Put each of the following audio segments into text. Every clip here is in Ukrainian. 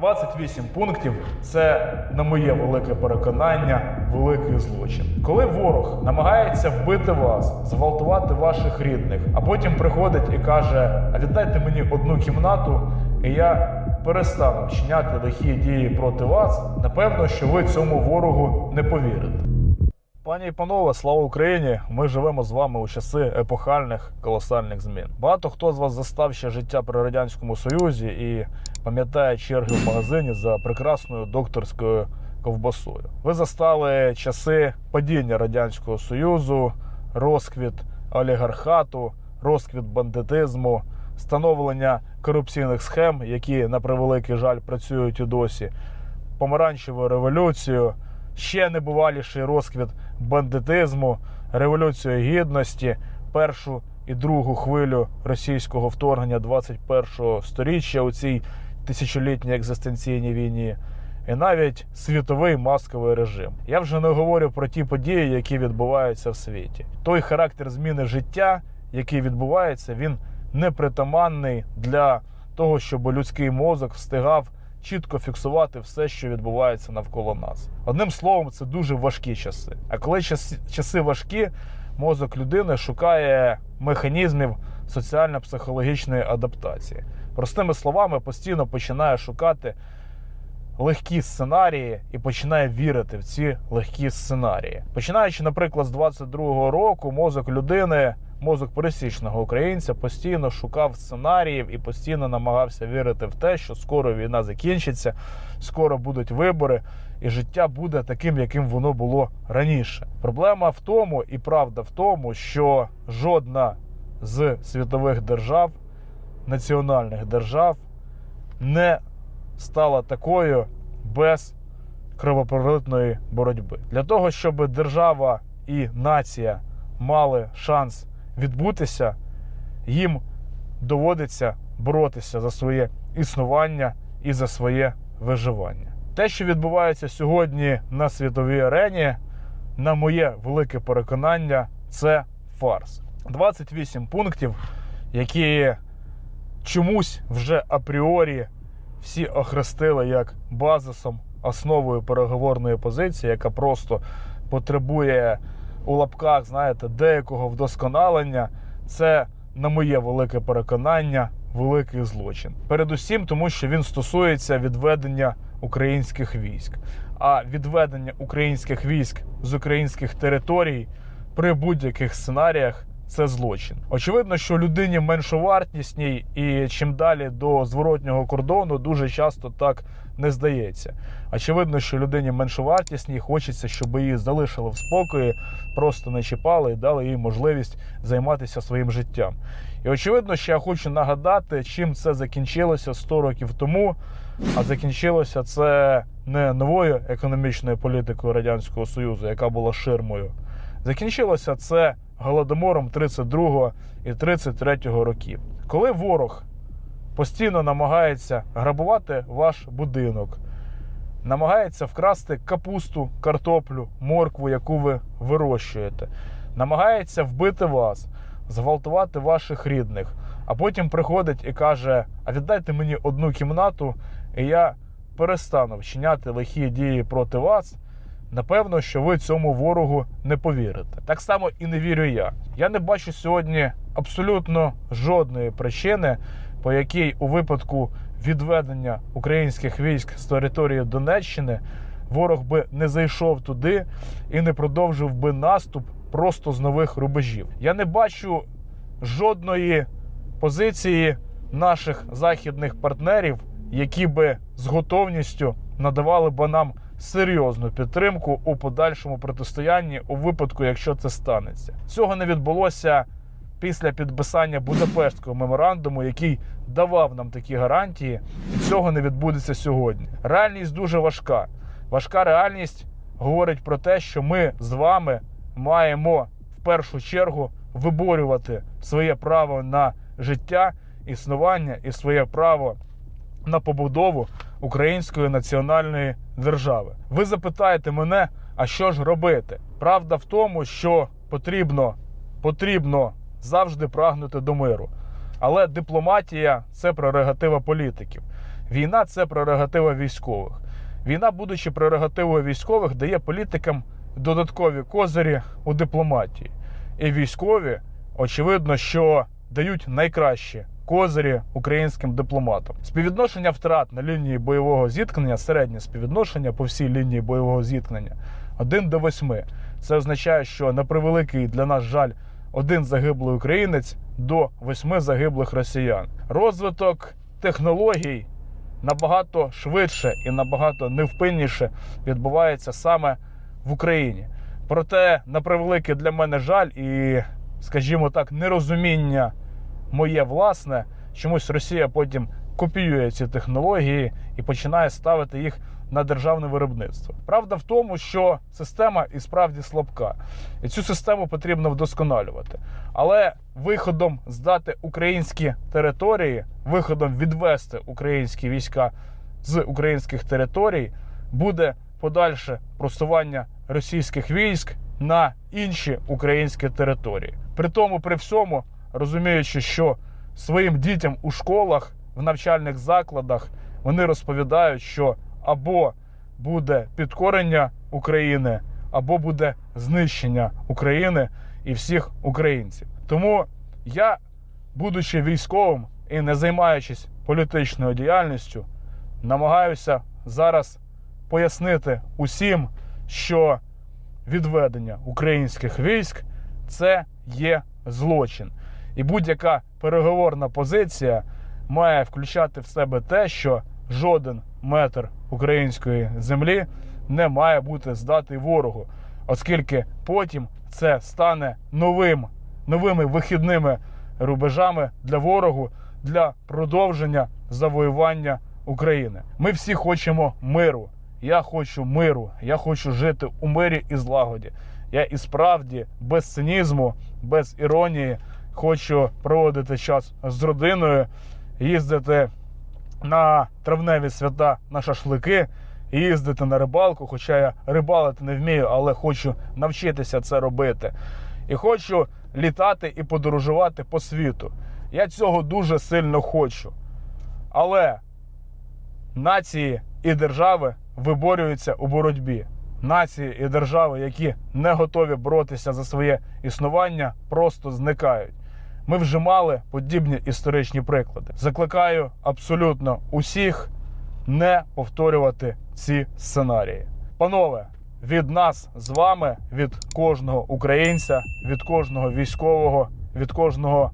28 пунктів це, на моє велике переконання, великий злочин. Коли ворог намагається вбити вас, зґвалтувати ваших рідних, а потім приходить і каже: А віддайте мені одну кімнату, і я перестану вчиняти лихі дії проти вас, напевно, що ви цьому ворогу не повірите. Пані і панове, слава Україні! Ми живемо з вами у часи епохальних колосальних змін. Багато хто з вас застав ще життя при радянському союзі і пам'ятає черги в магазині за прекрасною докторською ковбасою. Ви застали часи падіння радянського союзу, розквіт олігархату, розквіт бандитизму, становлення корупційних схем, які на превеликий жаль працюють і досі, помаранчеву революцію, ще небуваліший розквіт бандитизму, революцію гідності, першу і другу хвилю російського вторгнення 21-го сторіччя у цій тисячолітній екзистенційній війні. І навіть світовий масковий режим. Я вже не говорю про ті події, які відбуваються в світі. Той характер зміни життя, який відбувається, він непритаманний для того, щоб людський мозок встигав чітко фіксувати все, що відбувається навколо нас. Одним словом, це дуже важкі часи. А коли часи, важкі, мозок людини шукає механізмів соціально-психологічної адаптації. Простими словами, постійно починає шукати легкі сценарії і починає вірити в ці легкі сценарії. Починаючи, наприклад, з 22-го року, мозок людини, мозок пересічного українця постійно шукав сценаріїв і постійно намагався вірити в те, що скоро війна закінчиться, скоро будуть вибори, і життя буде таким, яким воно було раніше. Проблема в тому, і правда в тому, що жодна з світових держав, національних держав, не стала такою без кровопролитної боротьби. Для того, щоб держава і нація мали шанс відбутися, їм доводиться боротися за своє існування і за своє виживання. Те, що відбувається сьогодні на світовій арені, на моє велике переконання, це фарс. 28 пунктів, які чомусь вже апріорі всі охрестили як базисом, основою переговорної позиції, яка просто потребує у лапках, знаєте, деякого вдосконалення. Це, на моє велике переконання, великий злочин. Передусім, тому що він стосується відведення українських військ. А відведення українських військ з українських територій при будь-яких сценаріях це злочин. Очевидно, що людині меншовартісній і чим далі до зворотнього кордону дуже часто так не здається. Очевидно, що людині меншовартісній хочеться, щоб її залишили в спокої, просто не чіпали і дали їй можливість займатися своїм життям. І очевидно, що я хочу нагадати, чим це закінчилося 100 років тому. А закінчилося це не новою економічною політикою радянського союзу, яка була ширмою. Закінчилося це голодомором 32 і 33 років, коли ворог постійно намагається грабувати ваш будинок, намагається вкрасти капусту, картоплю, моркву, яку ви вирощуєте, намагається вбити вас, зґвалтувати ваших рідних, а потім приходить і каже: А віддайте мені одну кімнату, і я перестану вчиняти лихі дії проти вас. Напевно, що ви цьому ворогу не повірите. Так само і не вірю я. Я не бачу сьогодні абсолютно жодної причини, по якій у випадку відведення українських військ з території Донеччини ворог би не зайшов туди і не продовжив би наступ просто з нових рубежів. Я не бачу жодної позиції наших західних партнерів, які би з готовністю надавали би нам серйозну підтримку у подальшому протистоянні у випадку, якщо це станеться. Цього не відбулося після підписання Будапештського меморандуму, який давав нам такі гарантії, і цього не відбудеться сьогодні. Реальність дуже важка. Важка реальність говорить про те, що ми з вами маємо в першу чергу виборювати своє право на життя, існування і своє право на побудову української національної держави. Ви запитаєте мене, а що ж робити? Правда в тому, що потрібно, потрібно завжди прагнути до миру. Але дипломатія це прерогатива політиків. Війна це прерогатива військових. Війна, будучи прерогативою військових, дає політикам додаткові козирі у дипломатії. І військові, очевидно, що дають найкращі козирі українським дипломатам. Співвідношення втрат на лінії бойового зіткнення, середнє співвідношення по всій лінії бойового зіткнення 1 до 8. Це означає, що на превеликий для нас жаль один загиблий українець до восьми загиблих росіян. Розвиток технологій набагато швидше і набагато невпинніше відбувається саме в Україні. Проте, на превеликий для мене жаль і, скажімо так, нерозуміння моє власне, чомусь Росія потім копіює ці технології і починає ставити їх на державне виробництво. Правда в тому, що система і справді слабка, і цю систему потрібно вдосконалювати. Але виходом здати українські території, виходом відвести українські війська з українських територій, буде подальше просування російських військ на інші українські території. При тому, при всьому, розуміючи, що своїм дітям у школах, в навчальних закладах вони розповідають, що або буде підкорення України, або буде знищення України і всіх українців. Тому я, будучи військовим і не займаючись політичною діяльністю, намагаюся зараз пояснити усім, що відведення українських військ це є злочин. І будь-яка переговорна позиція має включати в себе те, що жоден метр української землі не має бути здатий ворогу, оскільки потім це стане новим, новими вихідними рубежами для ворогу для продовження завоювання України. Ми всі хочемо миру. Я хочу миру. Я хочу жити у мирі і злагоді. Я і справді без цинізму, без іронії хочу проводити час з родиною, їздити на травневі свята на шашлики, їздити на рибалку. Хоча я рибалити не вмію, але хочу навчитися це робити. І хочу літати і подорожувати по світу. Я цього дуже сильно хочу. Але нації і держави виборюються у боротьбі. Нації і держави, які не готові боротися за своє існування, просто зникають. Ми вже мали подібні історичні приклади. Закликаю абсолютно усіх не повторювати ці сценарії. Панове, від нас з вами, від кожного українця, від кожного військового, від кожного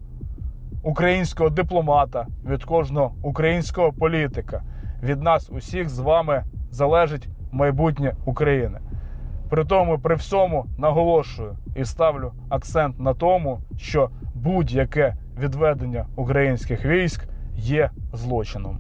українського дипломата, від кожного українського політика, від нас усіх з вами залежить майбутнє України. При тому, при всьому наголошую і ставлю акцент на тому, що будь-яке відведення українських військ є злочином.